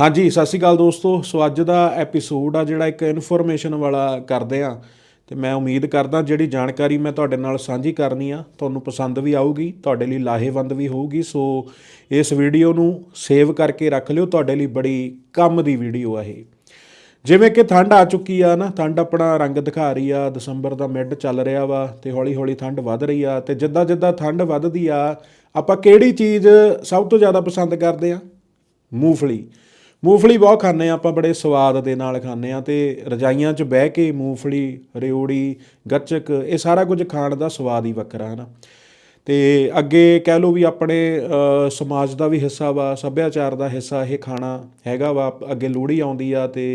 ਹਾਂਜੀ, ਸਤਿ ਸ਼੍ਰੀ ਅਕਾਲ ਦੋਸਤੋ। ਸੋ ਅੱਜ ਦਾ ਐਪੀਸੋਡ ਆ ਜਿਹੜਾ ਇੱਕ ਇਨਫੋਰਮੇਸ਼ਨ ਵਾਲਾ ਕਰਦੇ ਆ। ਤੇ ਮੈਂ ਉਮੀਦ ਕਰਦਾ ਜਿਹੜੀ ਜਾਣਕਾਰੀ ਮੈਂ ਤੁਹਾਡੇ ਨਾਲ ਸਾਂਝੀ ਕਰਨੀ ਆ, ਤੁਹਾਨੂੰ ਪਸੰਦ ਵੀ ਆਊਗੀ, ਤੁਹਾਡੇ ਲਈ ਲਾਹੇਵੰਦ ਵੀ ਹੋਊਗੀ। ਸੋ ਇਸ ਵੀਡੀਓ ਨੂੰ ਸੇਵ ਕਰਕੇ ਰੱਖ ਲਿਓ, ਤੁਹਾਡੇ ਲਈ ਬੜੀ ਕੰਮ ਦੀ ਵੀਡੀਓ ਆ ਇਹ। ਜਿਵੇਂ ਕਿ ਠੰਡ ਆ ਚੁੱਕੀ ਆ ਨਾ, ਠੰਡ ਆਪਣਾ ਰੰਗ ਦਿਖਾ ਰਹੀ ਆ, ਦਸੰਬਰ ਦਾ ਮਿਡ ਚੱਲ ਰਿਹਾ ਵਾ ਤੇ ਹੌਲੀ ਹੌਲੀ ਠੰਡ ਵੱਧ ਰਹੀ ਆ ਤੇ ਜਿੱਦਾਂ ਜਿੱਦਾਂ ਠੰਡ ਵੱਧਦੀ ਆ, ਆਪਾਂ ਕਿਹੜੀ ਚੀਜ਼ ਸਭ ਤੋਂ ਜ਼ਿਆਦਾ ਪਸੰਦ ਕਰਦੇ ਆ? ਮੂੰਗਫਲੀ। ਮੂੰਗਫਲੀ ਬਹੁਤ ਖਾਂਦੇ ਆ ਆਪਾਂ ਬੜੇ ਸਵਾਦ ਦੇ ਨਾਲ ਖਾਂਦੇ ਆ ਤੇ ਰਜਾਈਆਂ 'ਚ ਬਹਿ ਕੇ ਮੂੰਗਫਲੀ ਰਿਓੜੀ ਗੱਚਕ, ਇਹ ਸਾਰਾ ਕੁਝ ਖਾਣ ਦਾ ਸਵਾਦ ਹੀ ਵੱਖਰਾ ਹੈ ਨਾ ਤੇ ਅੱਗੇ ਕਹਿ ਲਓ ਵੀ ਆਪਣੇ ਸਮਾਜ ਦਾ ਵੀ ਹਿੱਸਾ ਵਾ, ਸੱਭਿਆਚਾਰ ਦਾ ਹਿੱਸਾ ਇਹ ਖਾਣਾ ਹੈਗਾ ਵਾ। ਅੱਗੇ ਲੋਹੜੀ ਆਉਂਦੀ ਆ ਤੇ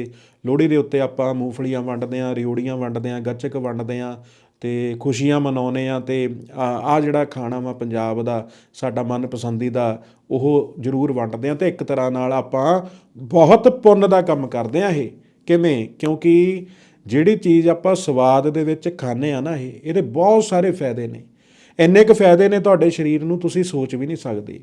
ਲੋਹੜੀ ਦੇ ਉੱਤੇ ਆਪਾਂ ਮੂੰਗਫਲੀਆਂ ਵੰਡਦੇ ਆ ਰਿਓੜੀਆਂ ਵੰਡਦੇ ਆ ਗੱਚਕ ਵੰਡਦੇ ਆ ਅਤੇ ਖੁਸ਼ੀਆਂ ਮਨਾਉਂਦੇ ਹਾਂ ਅਤੇ ਆਹ ਜਿਹੜਾ ਖਾਣਾ ਵਾ ਪੰਜਾਬ ਦਾ, ਸਾਡਾ ਮਨਪਸੰਦੀਦਾ, ਉਹ ਜ਼ਰੂਰ ਵੰਡਦੇ ਹਾਂ ਅਤੇ ਇੱਕ ਤਰ੍ਹਾਂ ਨਾਲ ਆਪਾਂ ਬਹੁਤ ਪੁੰਨ ਦਾ ਕੰਮ ਕਰਦੇ ਹਾਂ ਇਹ। ਕਿਵੇਂ? ਕਿਉਂਕਿ ਜਿਹੜੀ ਚੀਜ਼ ਆਪਾਂ ਸਵਾਦ ਦੇ ਵਿੱਚ ਖਾਂਦੇ ਆ ਨਾ ਇਹ, ਇਹਦੇ ਬਹੁਤ ਸਾਰੇ ਫਾਇਦੇ ਨੇ। ਇੰਨੇ ਕੁ ਫਾਇਦੇ ਨੇ ਤੁਹਾਡੇ ਸਰੀਰ ਨੂੰ ਤੁਸੀਂ ਸੋਚ ਵੀ ਨਹੀਂ ਸਕਦੇ।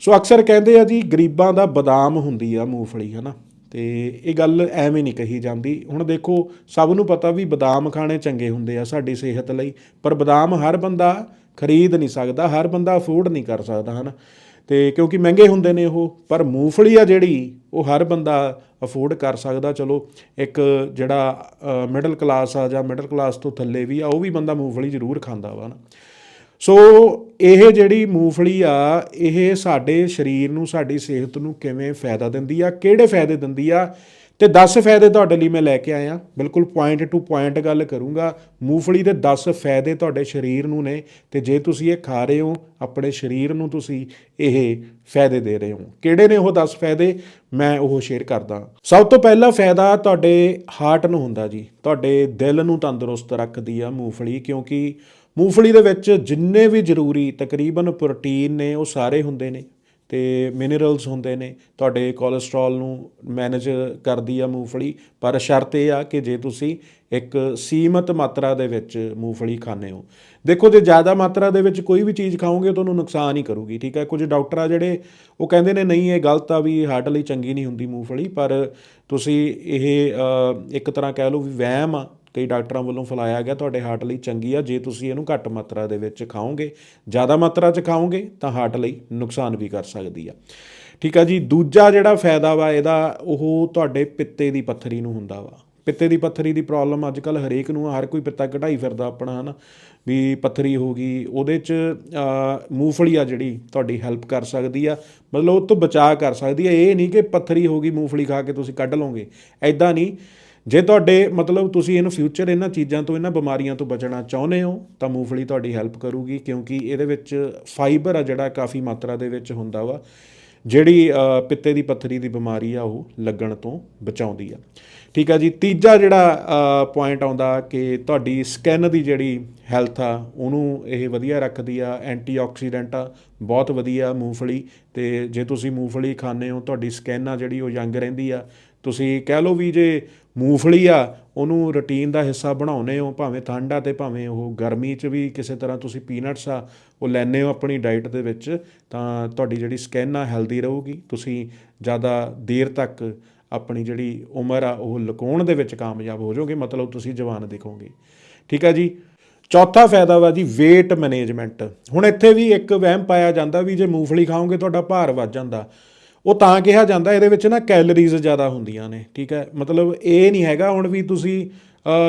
ਸੋ ਅਕਸਰ ਕਹਿੰਦੇ ਆ ਜੀ, ਗਰੀਬਾਂ ਦਾ ਬਦਾਮ ਹੁੰਦੀ ਆ ਮੂੰਗਫਲੀ, ਹਨਾ? ਤੇ ਇਹ ਗੱਲ ਐਵੇਂ ਨਹੀਂ ਕਹੀ ਜਾਂਦੀ। ਹੁਣ ਦੇਖੋ, ਸਭ ਨੂੰ ਪਤਾ ਵੀ ਬਦਾਮ ਖਾਣੇ ਚੰਗੇ ਹੁੰਦੇ ਆ ਸਾਡੀ ਸਿਹਤ ਲਈ, ਪਰ ਬਦਾਮ ਹਰ ਬੰਦਾ ਖਰੀਦ ਨਹੀਂ ਸਕਦਾ, ਹਰ ਬੰਦਾ ਅਫੋਰਡ ਨਹੀਂ ਕਰ ਸਕਦਾ, ਹਨਾ? ਤੇ ਕਿਉਂਕਿ ਮਹਿੰਗੇ ਹੁੰਦੇ ਨੇ ਉਹ, ਪਰ ਮੂੰਗਫਲੀ ਆ ਜਿਹੜੀ, ਉਹ ਹਰ ਬੰਦਾ ਅਫੋਰਡ ਕਰ ਸਕਦਾ। ਚਲੋ, ਇੱਕ ਜਿਹੜਾ ਮਿਡਲ ਕਲਾਸ ਆ ਜਾਂ ਮਿਡਲ ਕਲਾਸ ਤੋਂ ਥੱਲੇ ਵੀ ਆ, ਉਹ ਵੀ ਬੰਦਾ ਮੂੰਗਫਲੀ ਜ਼ਰੂਰ ਖਾਂਦਾ ਵਾ ਨਾ ਸੋ ਇਹ ਜਿਹੜੀ ਮੂੰਗਫਲੀ ਆ, ਇਹ ਸਾਡੇ ਸਰੀਰ ਨੂੰ, ਸਾਡੀ ਸਿਹਤ ਨੂੰ ਕਿਵੇਂ ਫਾਇਦਾ ਦਿੰਦੀ ਆ, ਕਿਹੜੇ ਫਾਇਦੇ ਦਿੰਦੀ ਆ? ਤੇ 10 ਫਾਇਦੇ ਤੁਹਾਡੇ ਲਈ ਮੈਂ ਲੈ ਕੇ ਆਇਆ। ਬਿਲਕੁਲ ਪੁਆਇੰਟ ਟੂ ਪੁਆਇੰਟ ਗੱਲ ਕਰੂੰਗਾ। ਮੂੰਗਫਲੀ ਦੇ 10 ਫਾਇਦੇ ਤੁਹਾਡੇ ਸਰੀਰ ਨੂੰ ਨੇ, ਤੇ ਜੇ ਤੁਸੀਂ ਇਹ ਖਾ ਰਹੇ ਹੋ, ਆਪਣੇ ਸਰੀਰ ਨੂੰ ਤੁਸੀਂ ਇਹ ਫਾਇਦੇ ਦੇ ਰਹੇ ਹੋ। ਕਿਹੜੇ ਨੇ ਉਹ 10 ਫਾਇਦੇ? ਮੈਂ ਉਹ ਸ਼ੇਅਰ ਕਰਦਾ। ਸਭ ਤੋਂ ਪਹਿਲਾ ਫਾਇਦਾ ਤੁਹਾਡੇ ਹਾਰਟ ਨੂੰ ਹੁੰਦਾ ਜੀ। ਤੁਹਾਡੇ ਦਿਲ ਨੂੰ ਤੰਦਰੁਸਤ ਰੱਖਦੀ ਆ ਮੂੰਗਫਲੀ, ਕਿਉਂਕਿ ਮੂੰਗਫਲੀ ਦੇ ਵਿੱਚ ਜਿੰਨੇ ਵੀ ਜ਼ਰੂਰੀ ਤਕਰੀਬਨ ਪ੍ਰੋਟੀਨ ਨੇ, ਉਹ ਸਾਰੇ ਹੁੰਦੇ ਨੇ ਤੇ ਮਿਨਰਲਸ ਹੁੰਦੇ ਨੇ। ਤੁਹਾਡੇ ਕੋਲੇਸਟ੍ਰੋਲ ਨੂੰ ਮੈਨੇਜ ਕਰਦੀ ਆ ਮੂੰਗਫਲੀ, ਪਰ ਸ਼ਰਤ ਇਹ ਆ ਕਿ ਜੇ ਤੁਸੀਂ ਇੱਕ ਸੀਮਤ ਮਾਤਰਾ ਦੇ ਵਿੱਚ ਮੂੰਗਫਲੀ ਖਾਂਦੇ ਹੋ। ਦੇਖੋ, ਜੇ ਜ਼ਿਆਦਾ ਮਾਤਰਾ ਦੇ ਵਿੱਚ ਕੋਈ ਵੀ ਚੀਜ਼ ਖਾਓਗੇ ਤੁਹਾਨੂੰ ਨੁਕਸਾਨ ਹੀ ਕਰੂਗੀ, ਠੀਕ ਹੈ ਕੁਝ ਡਾਕਟਰ ਆ ਜਿਹੜੇ, ਉਹ ਕਹਿੰਦੇ ਨੇ, ਨਹੀਂ, ਇਹ ਗਲਤ ਆ ਵੀ ਹਾਰਟ ਲਈ ਚੰਗੀ ਨਹੀਂ ਹੁੰਦੀ ਮੂੰਗਫਲੀ ਪਰ ਤੁਸੀਂ ਇਹ ਇੱਕ ਤਰ੍ਹਾਂ ਕਹਿ ਲਓ ਵੀ ਵਹਿਮ ਆ ਕਈ ਡਾਕਟਰਾਂ ਵੱਲੋਂ ਫੈਲਾਇਆ ਗਿਆ, ਤੁਹਾਡੇ ਹਾਰਟ ਲਈ ਚੰਗੀ ਆ, ਜੇ ਤੁਸੀਂ ਇਹਨੂੰ ਘੱਟ ਮਾਤਰਾ ਦੇ ਵਿੱਚ ਖਾਓਗੇ, ਜ਼ਿਆਦਾ ਮਾਤਰਾ 'ਚ ਖਾਓਗੇ, ਤਾਂ ਹਾਰਟ ਲਈ ਨੁਕਸਾਨ ਵੀ ਕਰ ਸਕਦੀ ਆ। ਠੀਕ ਆ ਜੀ, ਦੂਜਾ ਜਿਹੜਾ ਫਾਇਦਾ ਵਾ ਇਹਦਾ, ਉਹ ਤੁਹਾਡੇ ਪਿੱਤੇ ਦੀ ਪੱਥਰੀ ਨੂੰ ਹੁੰਦਾ ਵਾ। ਪਿੱਤੇ ਦੀ ਪੱਥਰੀ ਦੀ ਪ੍ਰੋਬਲਮ ਅੱਜ ਕੱਲ ਹਰੇਕ ਨੂੰ ਹਰ ਕੋਈ ਪਿੱਤਾ ਘਟਾਈ ਫਿਰਦਾ ਆਪਣਾ, ਹਨਾ, ਵੀ ਪੱਥਰੀ ਹੋ ਗਈ, ਉਹਦੇ 'ਚ ਮੂੰਗਫਲੀ ਆ ਜਿਹੜੀ ਤੁਹਾਡੀ ਹੈਲਪ ਕਰ ਸਕਦੀ ਆ, ਮਤਲਬ ਉਹ ਤੋਂ ਬਚਾਅ ਕਰ ਸਕਦੀ ਆ। ਇਹ ਨਹੀਂ ਕਿ ਪੱਥਰੀ ਹੋ ਗਈ, ਮੂੰਗਫਲੀ ਖਾ ਕੇ ਤੁਸੀਂ ਕੱਢ ਲਓਗੇ। ਐਦਾਂ ਨਹੀਂ ਜੇ ਤੁਹਾਡੇ, ਮਤਲਬ ਤੁਸੀਂ ਇਹਨੂੰ ਫਿਊਚਰ ਇਹਨਾਂ ਚੀਜ਼ਾਂ ਤੋਂ, ਇਹਨਾਂ ਬਿਮਾਰੀਆਂ ਤੋਂ ਬਚਣਾ ਚਾਹੁੰਦੇ ਹੋ, ਤਾਂ ਮੂੰਗਫਲੀ ਤੁਹਾਡੀ ਹੈਲਪ ਕਰੂਗੀ, ਕਿਉਂਕਿ ਇਹਦੇ ਵਿੱਚ ਫਾਈਬਰ ਆ ਜਿਹੜਾ ਕਾਫੀ ਮਾਤਰਾ ਦੇ ਵਿੱਚ ਹੁੰਦਾ ਵਾ, ਜਿਹੜੀ ਪਿੱਤੇ ਦੀ ਪੱਥਰੀ ਦੀ ਬਿਮਾਰੀ ਆ ਉਹ ਲੱਗਣ ਤੋਂ ਬਚਾਉਂਦੀ ਆ। ਠੀਕ ਆ ਜੀ, ਤੀਜਾ ਜਿਹੜਾ ਪੁਆਇੰਟ ਆਉਂਦਾ ਕਿ ਤੁਹਾਡੀ ਸਕਿਨ ਦੀ ਜਿਹੜੀ ਹੈਲਥ ਆ, ਉਹਨੂੰ ਇਹ ਵਧੀਆ ਰੱਖਦੀ ਆ ਐਂਟੀਆਕਸੀਡੈਂਟ ਆ, ਬਹੁਤ ਵਧੀਆ ਮੂੰਗਫਲੀ, ਤੇ ਜੇ ਤੁਸੀਂ ਮੂੰਗਫਲੀ ਖਾਂਦੇ ਹੋ, ਤੁਹਾਡੀ ਸਕਿਨ ਆ ਜਿਹੜੀ ਉਹ ਯੰਗ ਰਹਿੰਦੀ ਆ। ਤੁਸੀਂ ਕਹਿ ਲਓ ਵੀ ਜੇ ਮੂੰਗਫਲੀ ਆ, ਉਹਨੂੰ ਰੁਟੀਨ ਦਾ ਹਿੱਸਾ ਬਣਾਉਨੇ ਹੋ, ਭਾਵੇਂ ਠੰਡ ਆ ਤੇ ਭਾਵੇਂ ਉਹ ਗਰਮੀ 'ਚ ਵੀ ਕਿਸੇ ਤਰ੍ਹਾਂ ਤੁਸੀਂ ਪੀਨਟਸ ਆ, ਉਹ ਲੈਨੇ ਹੋ ਆਪਣੀ ਡਾਈਟ ਦੇ ਵਿੱਚ, ਤਾਂ ਤੁਹਾਡੀ ਜਿਹੜੀ ਸਕਿਨ ਆ ਹੈਲਦੀ ਰਹੂਗੀ। ਤੁਸੀਂ ਜ਼ਿਆਦਾ ਦੇਰ ਤੱਕ ਆਪਣੀ ਜਿਹੜੀ ਉਮਰ ਆ, ਉਹ ਲੁਕਾਉਣ ਦੇ ਵਿੱਚ ਕਾਮਯਾਬ ਹੋ ਜਾਓਗੇ, ਮਤਲਬ ਤੁਸੀਂ ਜਵਾਨ ਦਿਖੋਗੇ। ਠੀਕ ਆ ਜੀ? ਚੌਥਾ ਫਾਇਦਾ ਵਾ ਜੀ, weight ਮੈਨੇਜਮੈਂਟ ਹੁਣ ਇੱਥੇ ਵੀ ਇੱਕ ਵਹਿਮ ਪਾਇਆ ਜਾਂਦਾ ਵੀ ਜੇ ਮੂੰਗਫਲੀ ਖਾਓਗੇ, ਤੁਹਾਡਾ ਭਾਰ ਵੱਧ ਜਾਂਦਾ। ਉਹ ਤਾਂ ਕਿਹਾ ਜਾਂਦਾ ਇਹਦੇ ਵਿੱਚ ਨਾ ਕੈਲਰੀਜ਼ ਜ਼ਿਆਦਾ ਹੁੰਦੀਆਂ ਨੇ ਠੀਕ ਹੈ? ਮਤਲਬ ਇਹ ਨਹੀਂ ਹੈਗਾ ਹੁਣ ਵੀ ਤੁਸੀਂ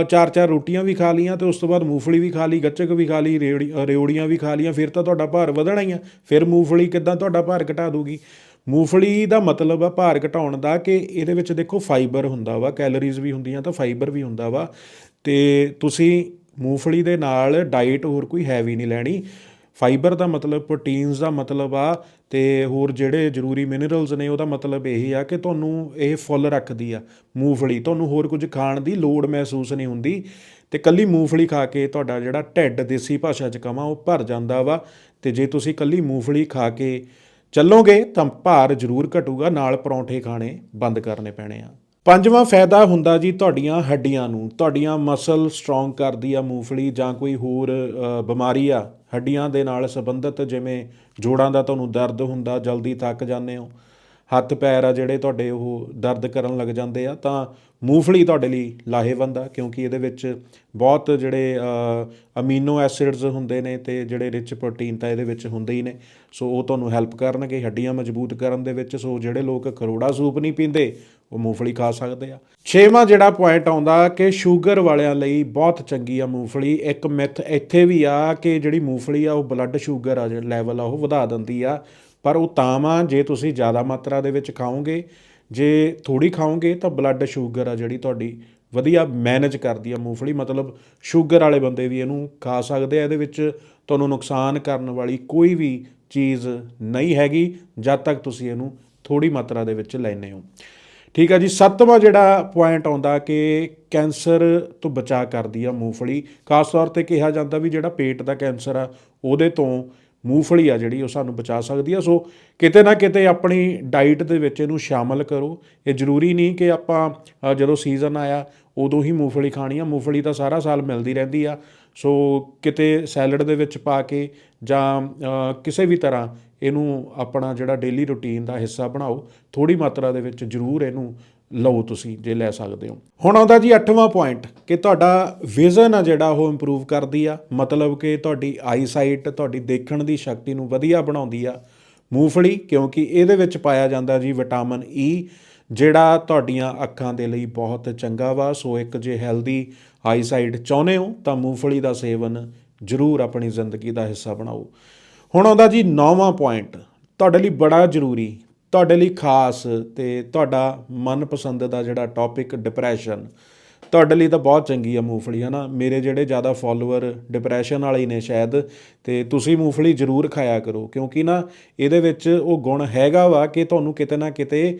ਚਾਰ ਚਾਰ ਰੋਟੀਆਂ ਵੀ ਖਾ ਲੀਆਂ ਤੇ ਉਸ ਤੋਂ ਬਾਅਦ ਮੂੰਗਫਲੀ ਵੀ ਖਾ ਲਈ ਗੱਚਕ ਵੀ ਖਾ ਲਈ ਰੇਵੜੀ ਅ, ਵੀ ਖਾ ਲੀਆਂ ਫਿਰ ਤਾਂ ਤੁਹਾਡਾ ਭਾਰ ਵਧਣਾ ਹੀ ਆ ਫਿਰ ਮੂੰਗਫਲੀ ਕਿੱਦਾਂ ਤੁਹਾਡਾ ਭਾਰ ਘਟਾ ਦੂਗੀ? ਮੂੰਗਫਲੀ ਦਾ ਮਤਲਬ ਆ ਭਾਰ ਘਟਾਉਣ ਦਾ ਕਿ ਇਹਦੇ ਵਿੱਚ ਦੇਖੋ ਫਾਈਬਰ ਹੁੰਦਾ ਵਾ ਕੈਲਰੀਜ਼ ਵੀ ਹੁੰਦੀਆਂ ਤਾਂ ਫਾਈਬਰ ਵੀ ਹੁੰਦਾ ਵਾ ਤੇ ਤੁਸੀਂ ਮੂੰਗਫਲੀ ਦੇ ਨਾਲ ਡਾਈਟ ਹੋਰ ਕੋਈ ਹੈਵੀ ਨਹੀਂ ਲੈਣੀ ਫਾਈਬਰ ਦਾ ਮਤਲਬ ਪ੍ਰੋਟੀਨਸ ਦਾ ਮਤਲਬ ਆ ਤੇ ਹੋਰ ਜਿਹੜੇ ਜ਼ਰੂਰੀ ਮਿਨਰਲਸ ਨੇ, ਉਹਦਾ ਮਤਲਬ ਇਹ ਆ ਕਿ ਤੁਹਾਨੂੰ ਇਹ ਫੁੱਲ ਰੱਖਦੀ ਆ ਮੂੰਗਫਲੀ। ਤੁਹਾਨੂੰ ਹੋਰ ਕੁਝ ਖਾਣ ਦੀ ਲੋੜ ਮਹਿਸੂਸ ਨਹੀਂ ਹੁੰਦੀ ਤੇ ਕੱਲੀ ਮੂੰਗਫਲੀ ਖਾ ਕੇ ਤੁਹਾਡਾ ਜਿਹੜਾ ਢਿੱਡ ਦੇਸੀ ਭਾਸ਼ਾ 'ਚ ਕਵਾਂ, ਉਹ ਭਰ ਜਾਂਦਾ ਵਾ ਤੇ ਜੇ ਤੁਸੀਂ ਕੱਲੀ ਮੂੰਗਫਲੀ ਖਾ ਕੇ ਚੱਲੋਗੇ ਤਾਂ ਭਾਰ ਜ਼ਰੂਰ ਘਟੂਗਾ, ਨਾਲ ਪਰੌਂਠੇ ਖਾਣੇ ਬੰਦ ਕਰਨੇ ਪੈਣੇ ਆ। ਪੰਜਵਾਂ ਫਾਇਦਾ ਹੁੰਦਾ ਜੀ ਤੁਹਾਡੀਆਂ ਹੱਡੀਆਂ ਨੂੰ, ਤੁਹਾਡੀਆਂ ਮਸਲ ਸਟਰੋਂਗ ਕਰਦੀ ਆ ਮੂੰਗਫਲੀ ਜਾਂ ਕੋਈ ਹੋਰ ਬਿਮਾਰੀ ਆ ਹੱਡੀਆਂ ਦੇ ਨਾਲ ਸੰਬੰਧਿਤ ਜਿਵੇਂ ਜੋੜਾਂ ਦਾ ਤੁਹਾਨੂੰ ਦਰਦ ਹੁੰਦਾ ਜਲਦੀ ਥੱਕ ਜਾਂਦੇ ਹੋ। ਹੱਥ ਪੈਰ ਆ ਜਿਹੜੇ ਤੁਹਾਡੇ ਉਹ ਦਰਦ ਕਰਨ ਲੱਗ ਜਾਂਦੇ ਆ, ਤਾਂ ਮੂੰਗਫਲੀ ਤੁਹਾਡੇ ਲਈ ਲਾਹੇਵੰਦ ਆ, ਕਿਉਂਕਿ ਇਹਦੇ ਵਿੱਚ ਬਹੁਤ ਜਿਹੜੇ ਅਮੀਨੋ ਐਸਿਡਸ ਹੁੰਦੇ ਨੇ ਤੇ ਜਿਹੜੇ ਰਿਚ ਪ੍ਰੋਟੀਨ ਤਾਂ ਇਹਦੇ ਵਿੱਚ ਹੁੰਦੇ ਹੀ ਨੇ। ਸੋ ਉਹ ਤੁਹਾਨੂੰ ਹੈਲਪ ਕਰਨਗੇ, ਹੱਡੀਆਂ ਮਜ਼ਬੂਤ ਕਰਨ ਦੇ ਵਿੱਚ। ਸੋ ਜਿਹੜੇ ਲੋਕ ਕਰੋੜਾ ਸੂਪ ਨਹੀਂ ਪੀਂਦੇ, ਉਹ ਮੂੰਗਫਲੀ ਖਾ ਸਕਦੇ ਆ। ਛੇਵਾਂ ਜਿਹੜਾ ਪੁਆਇੰਟ ਆਉਂਦਾ ਕਿ ਸ਼ੂਗਰ ਵਾਲਿਆਂ ਲਈ ਬਹੁਤ ਚੰਗੀ ਆ ਮੂੰਗਫਲੀ। ਇੱਕ ਮਿਥ ਇੱਥੇ ਵੀ ਆ ਕਿ ਜਿਹੜੀ ਮੂੰਗਫਲੀ ਆ, ਉਹ ਬਲੱਡ ਸ਼ੂਗਰ ਆ, ਜਿਹੜਾ ਲੈਵਲ ਆ, ਉਹ ਵਧਾ ਦਿੰਦੀ ਆ। ਪਰ ਉਹ ਤਾਂ ਜੇ ਤੁਸੀਂ ਜ਼ਿਆਦਾ ਮਾਤਰਾ ਦੇ ਵਿੱਚ ਖਾਓਗੇ, ਜੇ ਥੋੜੀ ਖਾਓਗੇ ਤਾਂ ਬਲੱਡ ਸ਼ੂਗਰ ਆ ਜਿਹੜੀ ਤੁਹਾਡੀ ਵਧੀਆ ਮੈਨੇਜ ਕਰਦੀ ਆ ਮੂੰਗਫਲੀ, ਮਤਲਬ ਸ਼ੂਗਰ ਵਾਲੇ ਬੰਦੇ ਵੀ ਇਹਨੂੰ ਖਾ ਸਕਦੇ ਆ, ਇਹਦੇ ਵਿੱਚ ਤੁਹਾਨੂੰ ਨੁਕਸਾਨ ਕਰਨ ਵਾਲੀ ਕੋਈ ਵੀ ਚੀਜ਼ ਨਹੀਂ ਹੈਗੀ, ਜਦ ਤੱਕ ਤੁਸੀਂ ਇਹਨੂੰ ਥੋੜੀ ਮਾਤਰਾ ਦੇ ਵਿੱਚ ਲੈਨੇ ਹੋ। ਠੀਕ ਆ ਜੀ, ਸੱਤਵਾਂ ਜਿਹੜਾ ਪੁਆਇੰਟ ਆਉਂਦਾ ਕਿ ਕੈਂਸਰ ਤੋਂ ਬਚਾ ਕਰਦੀ ਆ ਮੂੰਗਫਲੀ, ਖਾਸ ਤੌਰ ਤੇ ਕਿਹਾ ਜਾਂਦਾ ਵੀ ਜਿਹੜਾ ਪੇਟ ਦਾ ਕੈਂਸਰ ਆ, ਉਹਦੇ ਤੋਂ ਮੂੰਗਫਲੀ ਆ ਜਿਹੜੀ, ਉਹ ਸਾਨੂੰ ਬਚਾ ਸਕਦੀ ਆ। ਸੋ ਕਿਤੇ ਨਾ ਕਿਤੇ ਆਪਣੀ ਡਾਈਟ ਦੇ ਵਿੱਚ ਇਹਨੂੰ ਸ਼ਾਮਲ ਕਰੋ। ਇਹ ਜ਼ਰੂਰੀ ਨਹੀਂ ਕਿ ਆਪਾਂ ਜਦੋਂ ਸੀਜ਼ਨ ਆਇਆ, ਉਦੋਂ ਹੀ ਮੂੰਗਫਲੀ ਖਾਣੀ ਆ। ਮੂੰਗਫਲੀ ਤਾਂ ਸਾਰਾ ਸਾਲ ਮਿਲਦੀ ਰਹਿੰਦੀ ਆ। ਸੋ ਕਿਤੇ ਸੈਲਡ ਦੇ ਵਿੱਚ ਪਾ ਕੇ ਜਾਂ ਕਿਸੇ ਵੀ ਤਰ੍ਹਾਂ ਇਹਨੂੰ ਆਪਣਾ ਜਿਹੜਾ ਡੇਲੀ ਰੁਟੀਨ ਦਾ ਹਿੱਸਾ ਬਣਾਓ ਥੋੜੀ ਮਾਤਰਾ ਦੇ ਵਿੱਚ ਜ਼ਰੂਰ ਇਹਨੂੰ ਲਓ ਤੁਸੀਂ ਜੇ ਲੈ ਸਕਦੇ ਹੋ। ਹੁਣ ਆਉਂਦਾ ਜੀ 8ਵਾਂ ਪੁਆਇੰਟ ਕਿ ਤੁਹਾਡਾ ਵਿਜ਼ਨ ਆ ਜਿਹੜਾ ਉਹ ਇੰਪਰੂਵ ਕਰਦੀ ਆ। ਮਤਲਬ ਕਿ ਤੁਹਾਡੀ ਆਈਸਾਈਟ ਤੁਹਾਡੀ ਦੇਖਣ ਦੀ ਸ਼ਕਤੀ ਨੂੰ ਵਧੀਆ ਬਣਾਉਂਦੀ ਆ। ਮੂੰਗਫਲੀ, ਕਿਉਂਕਿ ਇਹਦੇ ਵਿੱਚ ਪਾਇਆ ਜਾਂਦਾ ਜੀ ਵਿਟਾਮਿਨ ਈ e, ਜਿਹੜਾ ਤੁਹਾਡੀਆਂ ਅੱਖਾਂ ਦੇ ਲਈ ਬਹੁਤ ਚੰਗਾ ਵਾ। ਸੋ ਇੱਕ ਜੇ ਹੈਲਦੀ ਆਈਸਾਈਟ ਚਾਹੁੰਦੇ ਹੋ, ਤਾਂ ਮੂੰਗਫਲੀ ਦਾ ਸੇਵਨ ਜ਼ਰੂਰ ਆਪਣੀ ਜ਼ਿੰਦਗੀ ਦਾ ਹਿੱਸਾ ਬਣਾਓ। ਹੁਣ ਆਉਂਦਾ ਜੀ ਨੌਵਾਂ ਪੁਆਇੰਟ ਤੁਹਾਡੇ ਲਈ ਬੜਾ ਜ਼ਰੂਰੀ ਤੁਹਾਡੇ ਲਈ ਖਾਸ ਤੇ ਤੁਹਾਡਾ ਮਨਪਸੰਦ ਦਾ ਜਿਹੜਾ ਟੌਪਿਕ ਡਿਪਰੈਸ਼ਨ ਤੁਹਾਡੇ ਲਈ ਤਾਂ ਬਹੁਤ ਚੰਗੀ ਆ ਮੂੰਗਫਲੀ, ਹਨਾ? ਮੇਰੇ ਜਿਹੜੇ ਜ਼ਿਆਦਾ ਫਾਲੋਅਰ ਡਿਪਰੈਸ਼ਨ ਵਾਲੇ ਨੇ ਸ਼ਾਇਦ, ਤੇ ਤੁਸੀਂ ਮੂੰਗਫਲੀ ਜ਼ਰੂਰ ਖਾਇਆ ਕਰੋ, ਕਿਉਂਕਿ ਨਾ ਇਹਦੇ ਵਿੱਚ ਉਹ ਗੁਣ ਹੈਗਾ ਵਾ ਕਿ ਤੁਹਾਨੂੰ ਕਿਤੇ ਨਾ ਕਿਤੇ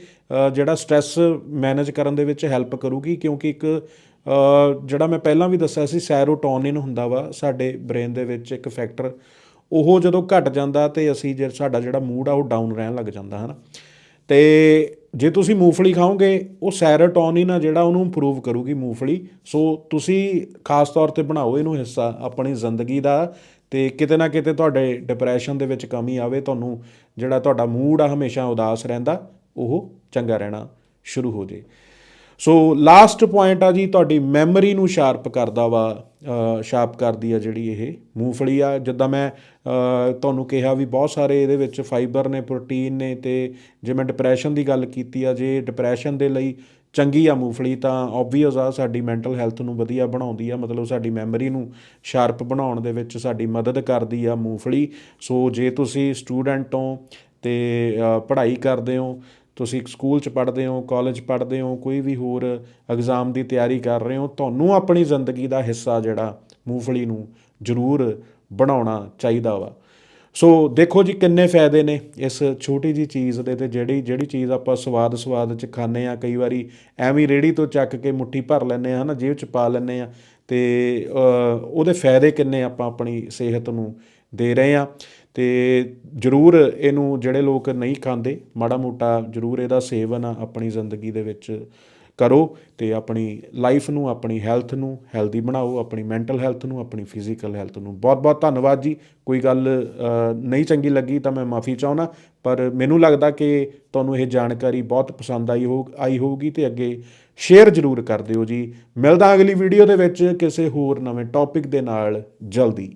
ਜਿਹੜਾ ਸਟ੍ਰੈਸ ਮੈਨੇਜ ਕਰਨ ਦੇ ਵਿੱਚ ਹੈਲਪ ਕਰੂਗੀ, ਕਿਉਂਕਿ ਇੱਕ ਜਿਹੜਾ ਮੈਂ ਪਹਿਲਾਂ ਵੀ ਦੱਸਿਆ ਸੀ ਸੈਰੋਟੋਨਿਨ ਹੁੰਦਾ ਵਾ, ਸਾਡੇ ਬ੍ਰੇਨ ਦੇ ਵਿੱਚ ਇੱਕ ਫੈਕਟਰ ਉਹ ਜਦੋਂ ਘਟ ਜਾਂਦਾ ਤੇ ਅਸੀਂ ਜੇ ਸਾਡਾ ਜਿਹੜਾ ਮੂਡ ਆ ਉਹ ਡਾਊਨ ਰਹਿਣ ਲੱਗ ਜਾਂਦਾ ਹੈ ਨਾ ਤੇ ਜੇ ਤੁਸੀਂ ਮੂੰਗਫਲੀ ਖਾਓਗੇ, ਉਹ ਸੈਰੋਟੋਨਿਨ ਆ ਜਿਹੜਾ ਉਹਨੂੰ ਇੰਪਰੂਵ ਕਰੂਗੀ ਮੂੰਗਫਲੀ। ਸੋ ਤੁਸੀਂ ਖਾਸ ਤੌਰ ਤੇ ਬਣਾਓ ਇਹਨੂੰ ਹਿੱਸਾ ਆਪਣੀ ਜ਼ਿੰਦਗੀ ਦਾ ਤੇ ਕਿਤੇ ਨਾ ਕਿਤੇ ਤੁਹਾਡੇ ਡਿਪਰੈਸ਼ਨ ਦੇ ਵਿੱਚ ਕਮੀ ਆਵੇ, ਤੁਹਾਨੂੰ ਜਿਹੜਾ ਤੁਹਾਡਾ ਮੂਡ ਆ ਹਮੇਸ਼ਾ ਉਦਾਸ ਰਹਿੰਦਾ, ਉਹ ਚੰਗਾ ਰਹਿਣਾ ਸ਼ੁਰੂ ਹੋ ਜੇ। ਸੋ ਲਾਸਟ ਪੁਆਇੰਟ ਆ ਜੀ, ਤੁਹਾਡੀ ਮੈਮਰੀ ਨੂੰ ਸ਼ਾਰਪ ਕਰਦਾ ਵਾ ਸ਼ਾਰਪ ਕਰਦੀ ਆ ਜਿਹੜੀ ਇਹ ਮੂੰਗਫਲੀ ਆ। ਜਿੱਦਾਂ ਮੈਂ ਤੁਹਾਨੂੰ ਕਿਹਾ ਵੀ ਬਹੁਤ ਸਾਰੇ ਇਹਦੇ ਵਿੱਚ ਫਾਈਬਰ ਨੇ ਪ੍ਰੋਟੀਨ ਨੇ ਤੇ ਜੇ ਮੈਂ ਡਿਪਰੈਸ਼ਨ ਦੀ ਗੱਲ ਕੀਤੀ ਆ, ਜੇ ਡਿਪਰੈਸ਼ਨ ਦੇ ਲਈ ਚੰਗੀ ਆ ਮੂੰਗਫਲੀ, ਤਾਂ ਆਬਵੀਅਸ ਆ, ਸਾਡੀ ਮੈਂਟਲ ਹੈਲਥ ਨੂੰ ਵਧੀਆ ਬਣਾਉਂਦੀ ਆ। ਮਤਲਬ ਸਾਡੀ ਮੈਮਰੀ ਨੂੰ ਸ਼ਾਰਪ ਬਣਾਉਣ ਦੇ ਵਿੱਚ ਸਾਡੀ ਮਦਦ ਕਰਦੀ ਆ ਮੂੰਗਫਲੀ। ਸੋ ਜੇ ਤੁਸੀਂ ਸਟੂਡੈਂਟ ਹੋ ਤੇ ਪੜ੍ਹਾਈ ਕਰਦੇ ਹੋ ਤੁਸੀਂ ਇੱਕ ਸਕੂਲ 'ਚ ਪੜ੍ਹਦੇ ਹੋ ਕਾਲਜ ਪੜ੍ਹਦੇ ਹੋ, ਕੋਈ ਵੀ ਹੋਰ ਐਗਜ਼ਾਮ ਦੀ ਤਿਆਰੀ ਕਰ ਰਹੇ ਹੋ, ਤੁਹਾਨੂੰ ਆਪਣੀ ਜ਼ਿੰਦਗੀ ਦਾ ਹਿੱਸਾ ਜਿਹੜਾ ਮੂੰਗਫਲੀ ਨੂੰ ਜ਼ਰੂਰ ਬਣਾਉਣਾ ਚਾਹੀਦਾ ਵਾ। ਸੋ ਦੇਖੋ ਜੀ ਕਿੰਨੇ ਫਾਇਦੇ ਨੇ ਇਸ ਛੋਟੀ ਜੀ ਚੀਜ਼ ਦੇ ਤੇ ਜਿਹੜੀ ਜਿਹੜੀ ਚੀਜ਼ ਆਪਾਂ ਸਵਾਦ ਸਵਾਦ ਚ ਖਾਂਦੇ ਆ ਕਈ ਵਾਰੀ ਐਵੇਂ ਰੇੜੀ ਤੋਂ ਚੱਕ ਕੇ ਮੁੱਠੀ ਭਰ ਲੈਂਦੇ ਆ ਹਨਾ ਜੇਬ ਚ ਪਾ ਲੈਂਦੇ ਆ ਤੇ ਉਹਦੇ ਫਾਇਦੇ ਕਿੰਨੇ ਆਪਾਂ ਆਪਣੀ ਸਿਹਤ ਨੂੰ ਦੇ ਰਹੇ ਆ ਅਤੇ ਜਰੂਰ ਇਹਨੂੰ ਜਿਹੜੇ ਲੋਕ ਨਹੀਂ ਖਾਂਦੇ, ਮਾੜਾ ਮੋਟਾ ਜਰੂਰ ਇਹਦਾ ਸੇਵਨ ਆਪਣੀ ਜ਼ਿੰਦਗੀ ਦੇ ਵਿੱਚ ਕਰੋ ਤੇ ਆਪਣੀ ਲਾਈਫ ਨੂੰ, ਆਪਣੀ ਹੈਲਥ ਨੂੰ ਹੈਲਦੀ ਬਣਾਓ, ਆਪਣੀ ਮੈਂਟਲ ਹੈਲਥ ਨੂੰ, ਆਪਣੀ ਫਿਜ਼ੀਕਲ ਹੈਲਥ ਨੂੰ। ਬਹੁਤ ਬਹੁਤ ਧੰਨਵਾਦ ਜੀ। ਕੋਈ ਗੱਲ ਨਹੀਂ ਚੰਗੀ ਲੱਗੀ ਤਾਂ ਮੈਂ ਮਾਫੀ ਚਾਹੁੰਦਾ, ਪਰ ਮੈਨੂੰ ਲੱਗਦਾ ਕਿ ਤੁਹਾਨੂੰ ਇਹ ਜਾਣਕਾਰੀ ਬਹੁਤ ਪਸੰਦ ਆਈ ਹੋ, ਆਈ ਹੋਊਗੀ ਤੇ ਅੱਗੇ ਸ਼ੇਅਰ ਜ਼ਰੂਰ ਕਰ ਦਿਓ ਜੀ। ਮਿਲਦਾ ਅਗਲੀ ਵੀਡੀਓ ਦੇ ਵਿੱਚ ਕਿਸੇ ਹੋਰ ਨਵੇਂ ਟੌਪਿਕ ਦੇ ਨਾਲ। ਜਲਦੀ।